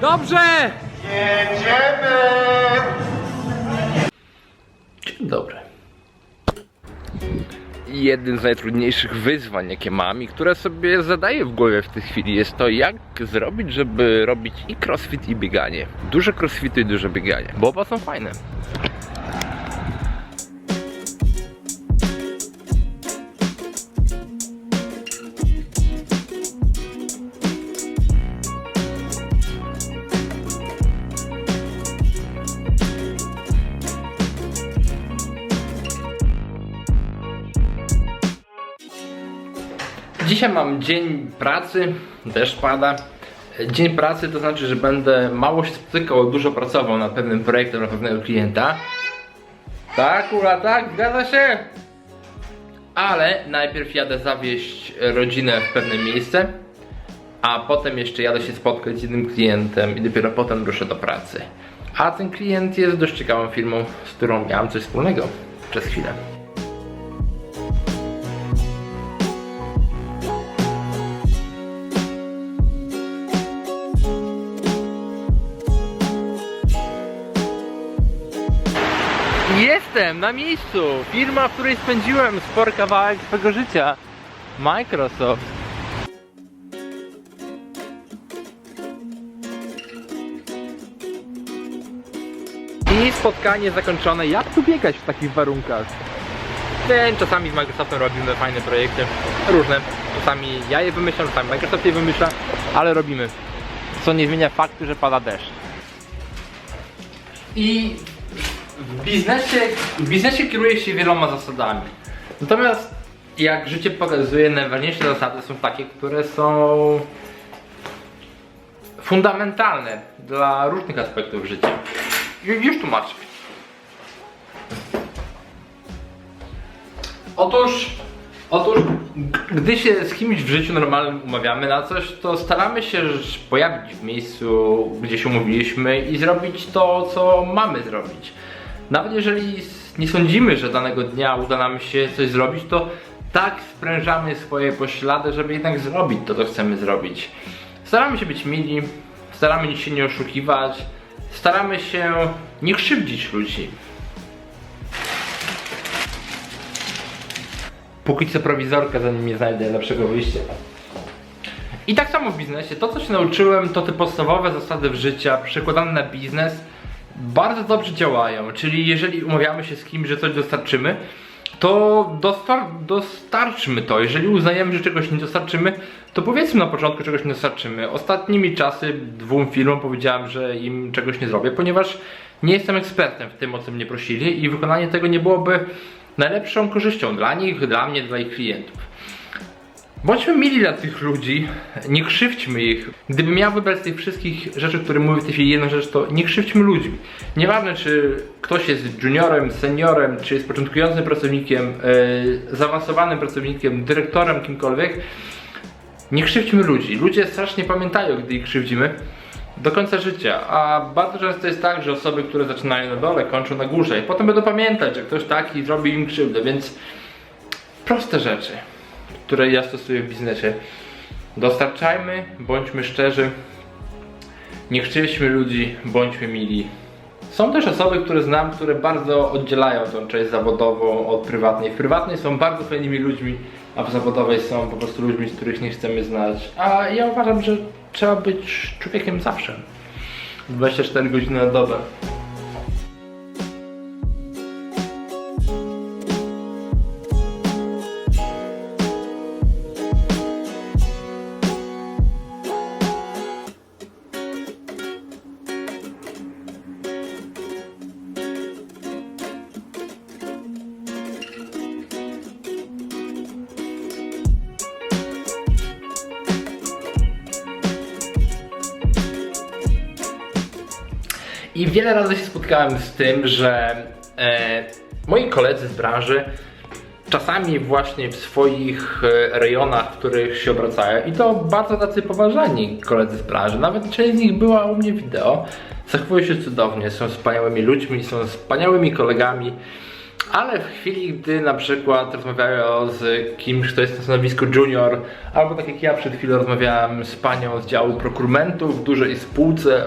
Dobrze! Jedziemy! Dzień dobry. Jednym z najtrudniejszych wyzwań, jakie mam i które sobie zadaję w głowie w tej chwili, jest to, jak zrobić, żeby robić i crossfit, i bieganie. Duże crossfity i duże bieganie, bo oba są fajne. Dzisiaj mam dzień pracy, deszcz pada. Dzień pracy to znaczy, że będę mało się spotykał, dużo pracował nad pewnym projektem dla pewnego klienta. Tak, ula, tak, zgadza się. Ale najpierw jadę zawieźć rodzinę w pewne miejsce, a potem jeszcze jadę się spotkać z jednym klientem i dopiero potem ruszę do pracy. A ten klient jest dość ciekawą firmą, z którą miałem coś wspólnego przez chwilę. Jestem na miejscu! Firma, w której spędziłem spory kawałek swego życia. Microsoft. I spotkanie zakończone. Jak tu biegać w takich warunkach? Wiem, czasami z Microsoftem robimy fajne projekty. Różne. Czasami ja je wymyślam, czasami Microsoft je wymyśla, ale robimy. Co nie zmienia faktu, że pada deszcz. I w biznesie, w biznesie kieruje się wieloma zasadami. Natomiast jak życie pokazuje, najważniejsze zasady są takie, które są fundamentalne dla różnych aspektów życia. Ju- Już tłumaczę. Otóż, otóż, gdy się z kimś w życiu normalnym umawiamy na coś, to staramy się pojawić w miejscu, gdzie się umówiliśmy i zrobić to, co mamy zrobić. Nawet jeżeli nie sądzimy, że danego dnia uda nam się coś zrobić, to tak sprężamy swoje poślady, żeby jednak zrobić to, co chcemy zrobić. Staramy się być mili, staramy się nie oszukiwać, staramy się nie krzywdzić ludzi. Póki co prowizorka, zanim nie znajdę lepszego wyjścia. I tak samo w biznesie. To, co się nauczyłem, to te podstawowe zasady w życia przekładane na biznes bardzo dobrze działają. Czyli jeżeli umawiamy się z kimś, że coś dostarczymy, to dostar- dostarczmy to. Jeżeli uznajemy, że czegoś nie dostarczymy, to powiedzmy na początku czegoś nie dostarczymy. Ostatnimi czasy dwóm firmom powiedziałem, że im czegoś nie zrobię, ponieważ nie jestem ekspertem w tym, o co mnie prosili i wykonanie tego nie byłoby najlepszą korzyścią dla nich, dla mnie, dla ich klientów. Bądźmy mili dla tych ludzi, nie krzywdźmy ich. Gdybym miał wybrać z tych wszystkich rzeczy, które mówię w tej chwili jedną rzecz, to nie krzywdźmy ludzi. Nieważne czy ktoś jest juniorem, seniorem, czy jest początkującym pracownikiem, yy, zaawansowanym pracownikiem, dyrektorem, kimkolwiek, nie krzywdźmy ludzi. Ludzie strasznie pamiętają, gdy ich krzywdzimy do końca życia, a bardzo często jest tak, że osoby, które zaczynają na dole, kończą na górze i potem będą pamiętać, że ktoś taki zrobił im krzywdę, więc proste rzeczy, które ja stosuję w biznesie. Dostarczajmy, bądźmy szczerzy, nie krzywdźmy ludzi, bądźmy mili. Są też osoby, które znam, które bardzo oddzielają tą część zawodową od prywatnej. W prywatnej są bardzo fajnymi ludźmi, a w zawodowej są po prostu ludźmi, z których nie chcemy znać. A ja uważam, że trzeba być człowiekiem zawsze. 24 godziny na dobę. I wiele razy się spotkałem z tym, że e, moi koledzy z branży czasami właśnie w swoich e, rejonach, w których się obracają, i to bardzo tacy poważani koledzy z branży, nawet część z nich była u mnie wideo, zachowują się cudownie, są wspaniałymi ludźmi, są wspaniałymi kolegami, Ale w chwili, gdy na przykład rozmawiają z kimś, kto jest na stanowisku junior, albo tak jak ja przed chwilą rozmawiałem z panią z działu prokurementu w dużej spółce,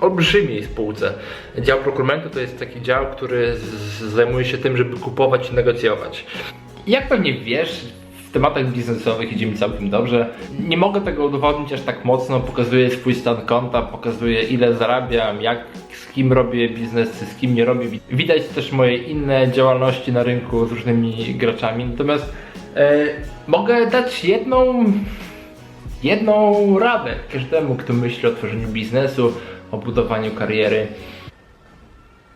olbrzymiej spółce. Dział prokurementu to jest taki dział, który zajmuje się tym, żeby kupować i negocjować. Jak pewnie wiesz, tematach biznesowych idzie mi całkiem dobrze. Nie mogę tego udowodnić aż tak mocno. Pokazuję swój stan konta, pokazuję ile zarabiam, jak z kim robię biznes, z kim nie robię. Widać też moje inne działalności na rynku z różnymi graczami. Natomiast e, mogę dać jedną, jedną radę każdemu, kto myśli o tworzeniu biznesu, o budowaniu kariery.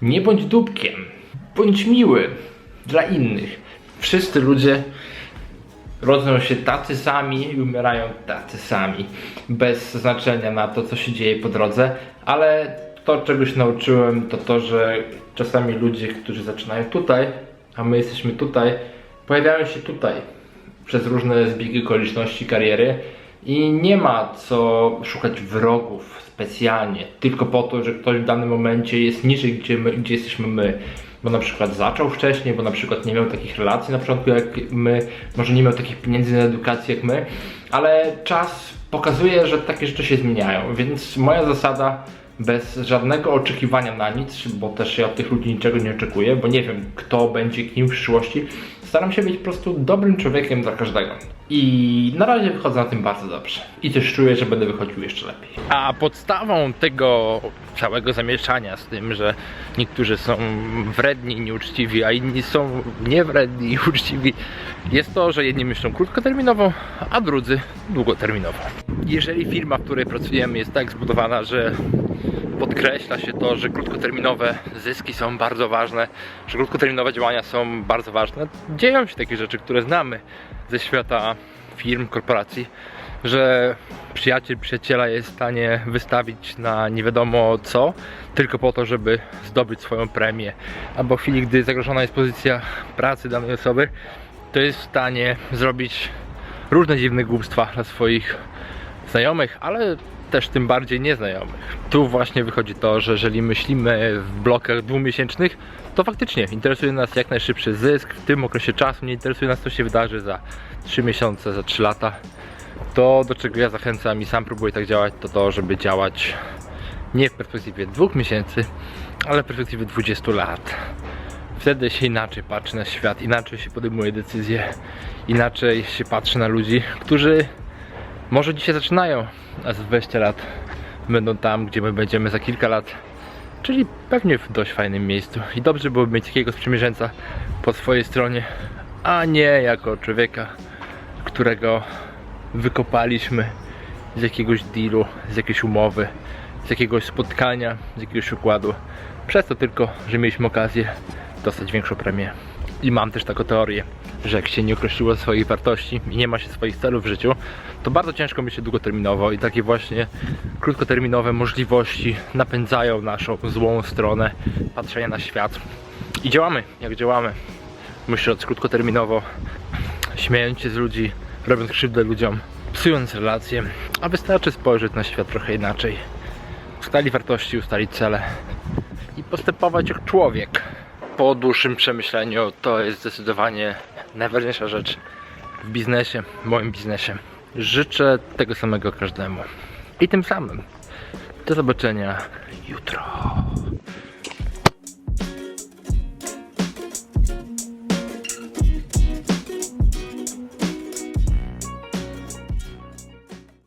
Nie bądź dupkiem, bądź miły dla innych. Wszyscy ludzie rodzą się tacy sami i umierają tacy sami, bez znaczenia na to, co się dzieje po drodze, ale to, czego się nauczyłem, to to, że czasami ludzie, którzy zaczynają tutaj, a my jesteśmy tutaj, pojawiają się tutaj przez różne zbiegi okoliczności kariery i nie ma co szukać wrogów specjalnie, tylko po to, że ktoś w danym momencie jest niżej, gdzie, my, gdzie jesteśmy my. Bo na przykład zaczął wcześniej, bo na przykład nie miał takich relacji na początku jak my, może nie miał takich pieniędzy na edukację jak my, ale czas pokazuje, że takie rzeczy się zmieniają, więc moja zasada bez żadnego oczekiwania na nic, bo też ja od tych ludzi niczego nie oczekuję, bo nie wiem kto będzie kim w przyszłości. Staram się być po prostu dobrym człowiekiem dla każdego. I na razie wychodzę na tym bardzo dobrze. I też czuję, że będę wychodził jeszcze lepiej. A podstawą tego całego zamieszania z tym, że niektórzy są wredni i nieuczciwi, a inni są niewredni i uczciwi, jest to, że jedni myślą krótkoterminowo, a drudzy długoterminowo. Jeżeli firma, w której pracujemy jest tak zbudowana, że podkreśla się to, że krótkoterminowe zyski są bardzo ważne, że krótkoterminowe działania są bardzo ważne. Dzieją się takie rzeczy, które znamy ze świata firm, korporacji, że przyjaciel przyjaciela jest w stanie wystawić na nie wiadomo co, tylko po to, żeby zdobyć swoją premię, albo w chwili, gdy zagrożona jest pozycja pracy danej osoby, to jest w stanie zrobić różne dziwne głupstwa dla swoich znajomych, ale też tym bardziej nieznajomych. Tu właśnie wychodzi to, że jeżeli myślimy w blokach dwumiesięcznych, to faktycznie interesuje nas jak najszybszy zysk w tym okresie czasu, nie interesuje nas co się wydarzy za 3 miesiące, za 3 lata. To do czego ja zachęcam i sam próbuję tak działać, to to, żeby działać nie w perspektywie dwóch miesięcy, ale w perspektywie 20 lat. Wtedy się inaczej patrzy na świat, inaczej się podejmuje decyzje, inaczej się patrzy na ludzi, którzy może dzisiaj zaczynają, a za 20 lat będą tam, gdzie my będziemy za kilka lat. Czyli pewnie w dość fajnym miejscu. I dobrze byłoby mieć takiego sprzymierzeńca po swojej stronie, a nie jako człowieka, którego wykopaliśmy z jakiegoś dealu, z jakiejś umowy, z jakiegoś spotkania, z jakiegoś układu. Przez to tylko, że mieliśmy okazję dostać większą premię. I mam też taką teorię, że jak się nie określiło swoich wartości i nie ma się swoich celów w życiu, to bardzo ciężko myśleć długoterminowo i takie właśnie krótkoterminowe możliwości napędzają naszą złą stronę patrzenia na świat. I działamy, jak działamy. Myśląc krótkoterminowo, śmiejąc się z ludzi, robiąc krzywdę ludziom, psując relacje, a wystarczy spojrzeć na świat trochę inaczej. Ustalić wartości, ustalić cele i postępować jak człowiek. Po dłuższym przemyśleniu to jest zdecydowanie najważniejsza rzecz w biznesie, w moim biznesie. Życzę tego samego każdemu. I tym samym. Do zobaczenia jutro.